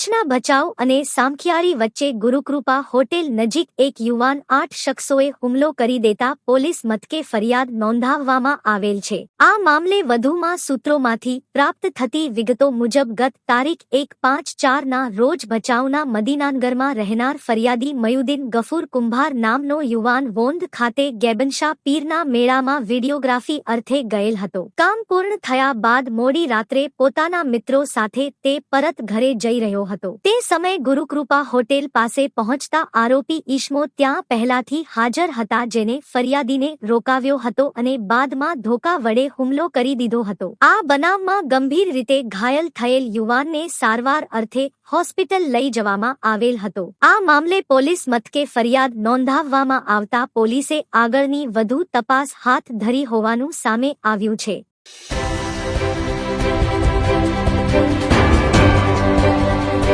કચ્છના બચાવ અને સામખિયારી વચ્ચે ગુરુકૃપા હોટેલ નજીક એક યુવાન આઠ શખ્સોએ હુમલો કરી દેતા પોલીસ મથકે ફરિયાદ નોંધાવવામાં આવેલ છે. આ મામલે વધુમાં સૂત્રોમાંથી પ્રાપ્ત થતી વિગતો મુજબ ગત તારીખ એક પાંચ ચારના રોજ ભચાઉના મદીનાનગરમાં રહેનાર ફરિયાદી મયુદ્દીન ગફૂર કુંભાર નામનો યુવાન વોંધ ખાતે ગેબનશા પીરના મેળામાં વિડીયોગ્રાફી અર્થે ગયેલ હતો. કામ પૂર્ણ થયા બાદ મોડી રાત્રે પોતાના મિત્રો સાથે તે પરત ઘરે જઈ રહ્યો હતો. તે સમયે ગુરુકૃપા હોટેલ પાસે પહોંચતા આરોપી ઈશમો ત્યાં પહેલાથી હાજર હતા જેને ફરિયાદીને રોકાવ્યો હતો અને બાદમાં ધોકા વડે હુમલો કરી દીધો હતો. આ બનાવમાં ગંભીર રીતે ઘાયલ થયેલ યુવાનને સારવાર અર્થે હોસ્પિટલ લઈ જવામાં આવેલ હતો. આ મામલે પોલીસ મથકે ફરિયાદ નોંધાવવામાં આવતા પોલીસે આગળની વધુ તપાસ હાથ ધરી હોવાનું સામે આવ્યું છે.